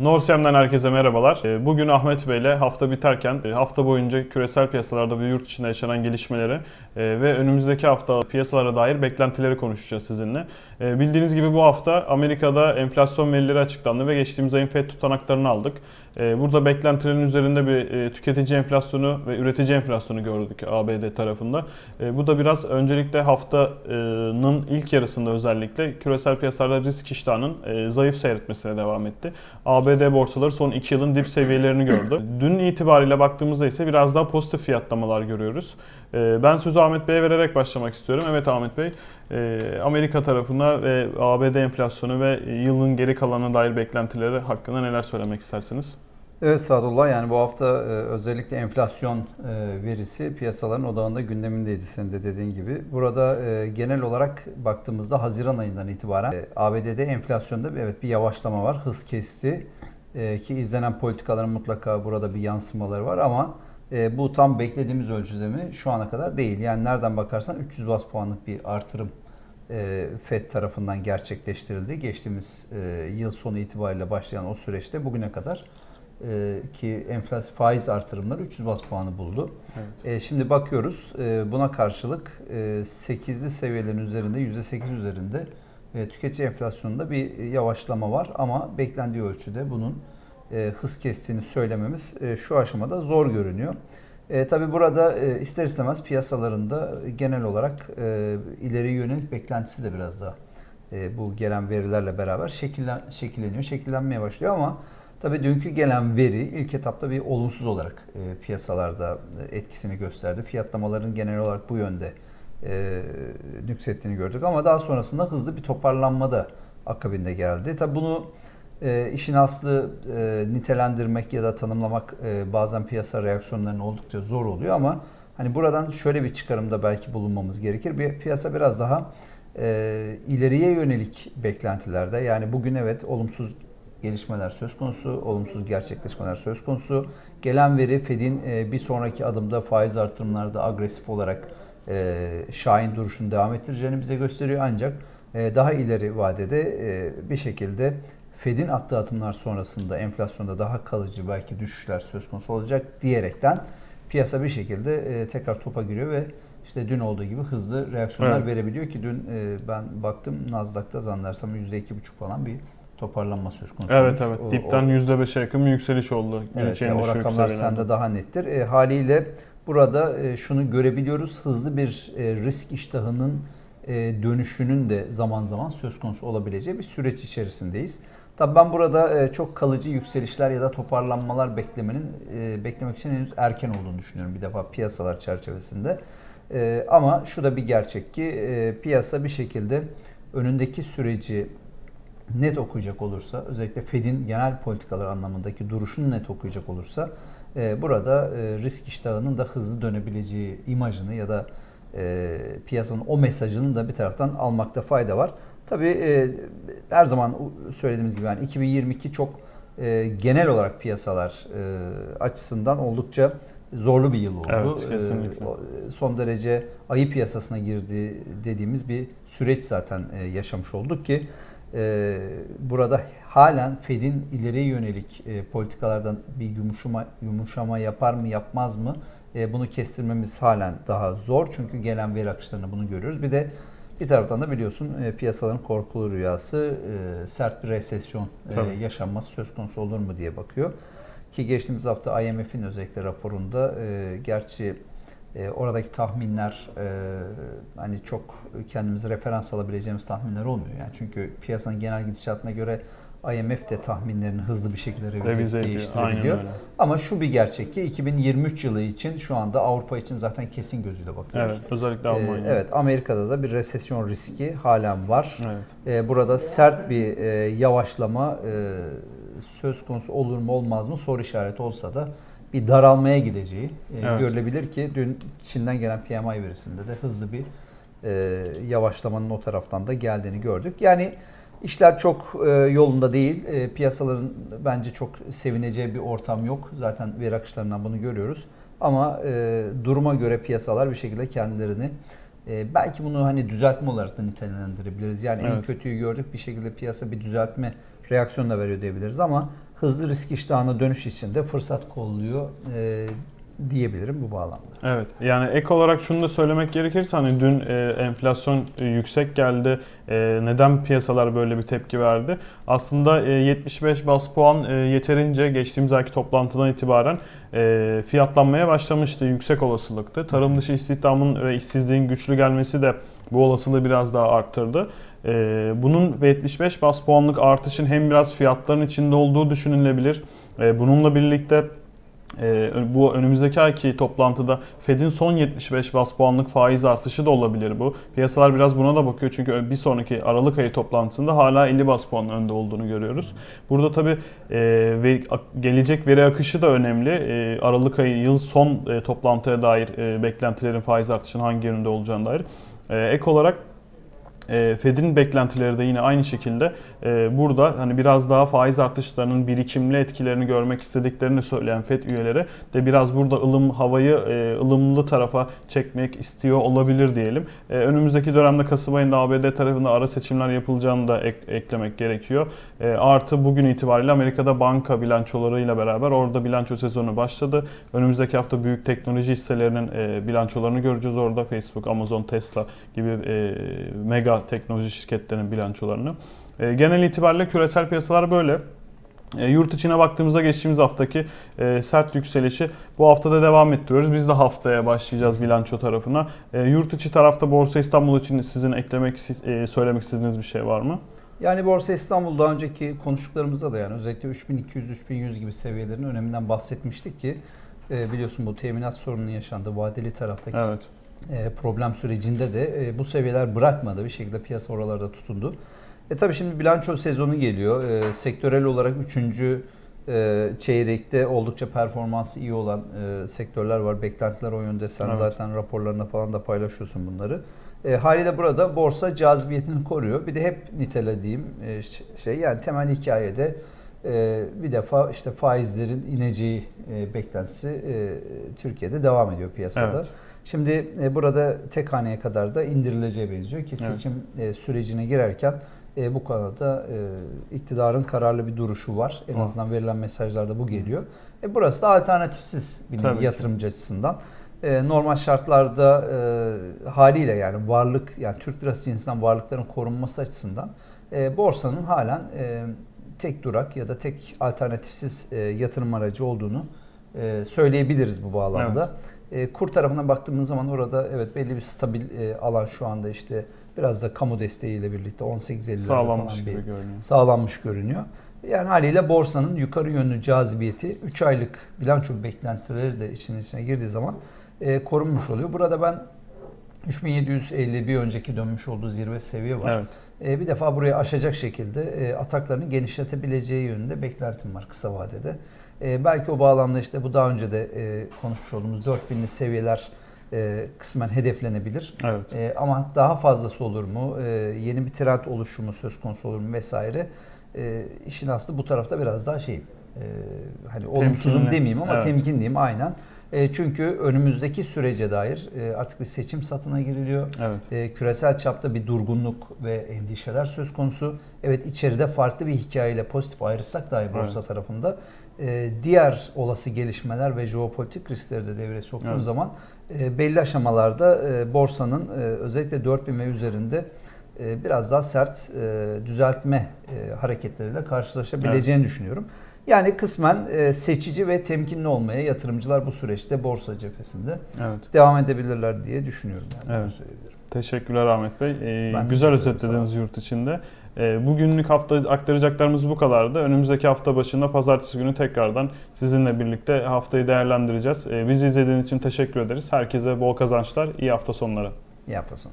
Norsem'den herkese merhabalar. Ee, Bugün Ahmet Bey ile hafta biterken e, hafta boyunca küresel piyasalarda ve yurt dışında yaşanan gelişmeleri e, ve önümüzdeki hafta piyasalara dair beklentileri konuşacağız sizinle. E, Bildiğiniz gibi bu hafta Amerika'da enflasyon verileri açıklandı ve geçtiğimiz ayın FED tutanaklarını aldık. E, Burada beklentilerin üzerinde bir e, tüketici enflasyonu ve üretici enflasyonu gördük ABD tarafında. E, Bu da biraz öncelikle haftanın ilk yarısında özellikle küresel piyasalarda risk iştahının e, zayıf seyretmesine devam etti. ABD borsaları son 2 yılın dip seviyelerini gördü. Dün itibariyle baktığımızda ise biraz daha pozitif fiyatlamalar görüyoruz. Ben sözü Ahmet Bey'e vererek başlamak istiyorum. Evet Ahmet Bey, e, Amerika tarafına ve ABD enflasyonu ve yılın geri kalanına dair beklentileri hakkında neler söylemek istersiniz? Evet Sadullah yani bu hafta e, özellikle enflasyon e, verisi piyasaların odağında gündemindeydi senin de dediğin gibi. Burada e, genel olarak baktığımızda Haziran ayından itibaren ABD'de enflasyonda evet bir yavaşlama var. Hız kesti ki izlenen politikaların mutlaka burada bir yansımaları var ama bu tam beklediğimiz ölçüde mi şu ana kadar değil. Yani nereden bakarsan 300 bas puanlık bir artırım e, FED tarafından gerçekleştirildi. Geçtiğimiz e, yıl sonu itibariyle başlayan o süreçte bugüne kadar e, ki enflasyon faiz artırımları 300 bas puanı buldu. Evet. E, şimdi bakıyoruz e, buna karşılık e, 8'li seviyelerin üzerinde %8 üzerinde e, tüketici enflasyonunda bir yavaşlama var ama beklendiği ölçüde bunun e, hız kestiğini söylememiz e, şu aşamada zor görünüyor. E, tabii burada e, ister istemez piyasalarında genel olarak e, ileri yönelik beklentisi de biraz daha e, bu gelen verilerle beraber şekillen, şekilleniyor, şekillenmeye başlıyor ama tabii dünkü gelen veri ilk etapta bir olumsuz olarak e, piyasalarda e, etkisini gösterdi. Fiyatlamaların genel olarak bu yönde e, nüksettiğini gördük ama daha sonrasında hızlı bir toparlanma da akabinde geldi. Tabii bunu e, işin aslı e, nitelendirmek ya da tanımlamak e, bazen piyasa reaksiyonlarının oldukça zor oluyor ama hani buradan şöyle bir çıkarımda belki bulunmamız gerekir. Bir piyasa biraz daha e, ileriye yönelik beklentilerde yani bugün evet olumsuz gelişmeler söz konusu, olumsuz gerçekleşmeler söz konusu. Gelen veri Fed'in e, bir sonraki adımda faiz artırımlarda agresif olarak e, şahin duruşunu devam ettireceğini bize gösteriyor ancak e, daha ileri vadede e, bir şekilde Fed'in attığı adımlar sonrasında enflasyonda daha kalıcı belki düşüşler söz konusu olacak diyerekten piyasa bir şekilde e, tekrar topa giriyor ve işte dün olduğu gibi hızlı reaksiyonlar Evet. verebiliyor ki dün e, ben baktım Nasdaq'ta zannedersem %2,5 falan bir toparlanma söz konusu. Evet olmuş. evet. Dipten o- %5'e yakın bir yükseliş oldu. Evet, yani o rakamlar sende daha nettir. E, haliyle burada e, şunu görebiliyoruz. Hızlı bir e, risk iştahının e, dönüşünün de zaman zaman söz konusu olabileceği bir süreç içerisindeyiz. Tabii ben burada e, çok kalıcı yükselişler ya da toparlanmalar beklemenin e, beklemek için henüz erken olduğunu düşünüyorum bir defa piyasalar çerçevesinde. E, ama şu da bir gerçek ki piyasa bir şekilde önündeki süreci net okuyacak olursa, özellikle Fed'in genel politikalar anlamındaki duruşunu net okuyacak olursa, burada risk iştahının da hızlı dönebileceği imajını ya da piyasanın o mesajını da bir taraftan almakta fayda var. Tabii e, her zaman söylediğimiz gibi yani 2022 çok e, genel olarak piyasalar e, açısından oldukça zorlu bir yıl oldu. Evet, kesinlikle. E, son derece ayı piyasasına girdi dediğimiz bir süreç zaten e, yaşamış olduk ki e, burada halen Fed'in ileriye yönelik e, politikalardan bir yumuşama, yumuşama yapar mı yapmaz mı e, bunu kestirmemiz halen daha zor. Çünkü gelen veri akışlarında bunu görüyoruz. Bir de bir taraftan da biliyorsun e, piyasaların korkulu rüyası e, sert bir resesyon e, yaşanması söz konusu olur mu diye bakıyor. Ki geçtiğimiz hafta IMF'in özellikle raporunda e, gerçi e, oradaki tahminler e, hani çok kendimize referans alabileceğimiz tahminler olmuyor. Yani çünkü piyasanın genel gidişatına göre IMF de tahminlerini hızlı bir şekilde revize, Revize ediyor. Değiştirebiliyor. Ama şu bir gerçek ki 2023 yılı için şu anda Avrupa için zaten kesin gözüyle bakıyoruz. Evet. Özellikle Ee, Almanya. evet Amerika'da da bir resesyon riski halen var. Evet. Ee, burada sert bir e, yavaşlama e, söz konusu olur mu olmaz mı soru işareti olsa da bir daralmaya gideceği e, Evet. görülebilir ki dün Çin'den gelen PMI verisinde de hızlı bir e, yavaşlamanın o taraftan da geldiğini gördük. Yani işler çok e, yolunda değil. E, piyasaların bence çok sevineceği bir ortam yok. Zaten veri akışlarından bunu görüyoruz. Ama e, duruma göre piyasalar bir şekilde kendilerini e, belki bunu hani düzeltme olarak da nitelendirebiliriz. Yani en Evet. kötüyü gördük bir şekilde piyasa bir düzeltme reaksiyonu da veriyor diyebiliriz ama hızlı risk iştahına dönüş için de fırsat kolluyor e, diyebilirim bu bağlamda. Evet. Yani ek olarak şunu da söylemek gerekirse hani dün e, enflasyon e, yüksek geldi. E, neden piyasalar böyle bir tepki verdi? Aslında e, 75 bas puan e, yeterince geçtiğimiz ayki toplantıdan itibaren e, fiyatlanmaya başlamıştı. Yüksek olasılıktı. Tarım dışı istihdamın ve işsizliğin güçlü gelmesi de bu olasılığı biraz daha arttırdı. E, bunun ve 75 bas puanlık artışın hem biraz fiyatların içinde olduğu düşünülebilir. E, bununla birlikte ee, bu önümüzdeki ayki toplantıda Fed'in son 75 bas puanlık faiz artışı da olabilir bu. Piyasalar biraz buna da bakıyor çünkü bir sonraki Aralık ayı toplantısında hala 50 bas puan önde olduğunu görüyoruz. Burada tabii e, gelecek veri akışı da önemli. E, Aralık ayı yıl son e, toplantıya dair e, beklentilerin faiz artışının hangi yönde olacağına dair. E, ek olarak e, Fed'in beklentileri de yine aynı şekilde e, burada hani biraz daha faiz artışlarının birikimli etkilerini görmek istediklerini söyleyen Fed üyeleri de biraz burada ılım havayı e, ılımlı tarafa çekmek istiyor olabilir diyelim. E, önümüzdeki dönemde Kasım ayında ABD tarafında ara seçimler yapılacağını da ek- eklemek gerekiyor. Artı bugün itibariyle Amerika'da banka bilançolarıyla beraber orada bilanço sezonu başladı. Önümüzdeki hafta büyük teknoloji hisselerinin bilançolarını göreceğiz orada. Facebook, Amazon, Tesla gibi mega teknoloji şirketlerinin bilançolarını. E, genel itibariyle küresel piyasalar böyle. E, yurt içine baktığımızda geçtiğimiz haftaki e, sert yükselişi bu haftada devam ettiriyoruz. Biz de haftaya başlayacağız bilanço tarafına. E, yurt içi tarafta Borsa İstanbul için sizin eklemek, e, söylemek istediğiniz bir şey var mı? Yani Borsa İstanbul daha önceki konuştuklarımızda da yani özellikle 3200-3100 gibi seviyelerin öneminden bahsetmiştik ki e, biliyorsun bu teminat sorununun yaşandığı vadeli taraftaki Evet. E, problem sürecinde de e, bu seviyeler bırakmadı. Bir şekilde piyasa oralarda tutundu. E tabii şimdi bilanço sezonu geliyor. E, sektörel olarak 3. E, çeyrekte oldukça performansı iyi olan e, sektörler var. Beklentiler o yönde. Sen Evet. zaten raporlarında falan da paylaşıyorsun bunları. E, haliyle burada borsa cazibiyetini koruyor. Bir de hep nitelediğim e, şey yani temel hikayede bir defa işte faizlerin ineceği e, beklentisi e, Türkiye'de devam ediyor piyasada. Evet. Şimdi e, burada tek haneye kadar da indirileceği benziyor ki Evet. seçim e, sürecine girerken e, bu konuda e, iktidarın kararlı bir duruşu var. En Hı. azından verilen mesajlarda bu geliyor. E, burası da alternatifsiz bir Tabii nevi ki. yatırımcı açısından. E, normal şartlarda e, haliyle yani varlık yani Türk lirası cinsinden varlıkların korunması açısından e, borsanın halen e, tek durak ya da tek alternatifsiz e, yatırım aracı olduğunu e, söyleyebiliriz bu bağlamda. E, kur tarafına baktığımız zaman orada evet belli bir stabil e, alan şu anda işte biraz da kamu desteğiyle birlikte 18.50'lerde Sağlanmış falan gibi bir görünüyor. sağlanmış görünüyor. Yani haliyle borsanın yukarı yönlü cazibiyeti 3 aylık bilanço beklentileri de için içine girdiği zaman e, korunmuş oluyor. Burada ben 3750 bir önceki dönmüş olduğu zirve seviye var. Evet. E, bir defa burayı aşacak şekilde e, ataklarını genişletebileceği yönünde beklentim var kısa vadede. E, belki o bağlamda işte bu daha önce de e, konuşmuş olduğumuz 4000'li seviyeler e, kısmen hedeflenebilir. Evet. E, ama daha fazlası olur mu? E, yeni bir trend oluşumu söz konusu olur mu vesaire? E, işin aslı bu tarafta biraz daha şey e, hani olumsuzum demeyeyim ama Evet. temkin diyeyim aynen. E, çünkü önümüzdeki sürece dair e, artık bir seçim satına giriliyor. Evet. E, küresel çapta bir durgunluk ve endişeler söz konusu. Evet içeride farklı bir hikayeyle pozitif ayrılsak dahi borsa Evet. tarafında e, diğer olası gelişmeler ve jeopolitik riskleri de devreye soktuğun Evet. zaman e, belli aşamalarda e, borsanın e, özellikle 4000 ve üzerinde e, biraz daha sert e, düzeltme e, hareketleriyle karşılaşabileceğini düşünüyorum. Yani kısmen e, seçici ve temkinli olmaya yatırımcılar bu süreçte borsa cephesinde Evet. devam edebilirler diye düşünüyorum. Yani Evet. söyleyebilirim. Teşekkürler Ahmet Bey. Ee, Ben güzel özetlediniz yurt içinde. Ee, bugünlük hafta aktaracaklarımız bu kadardı. Önümüzdeki hafta başında pazartesi günü tekrardan sizinle birlikte haftayı değerlendireceğiz. Ee, bizi izlediğiniz için teşekkür ederiz. Herkese bol kazançlar, iyi hafta sonları. İyi hafta sonu.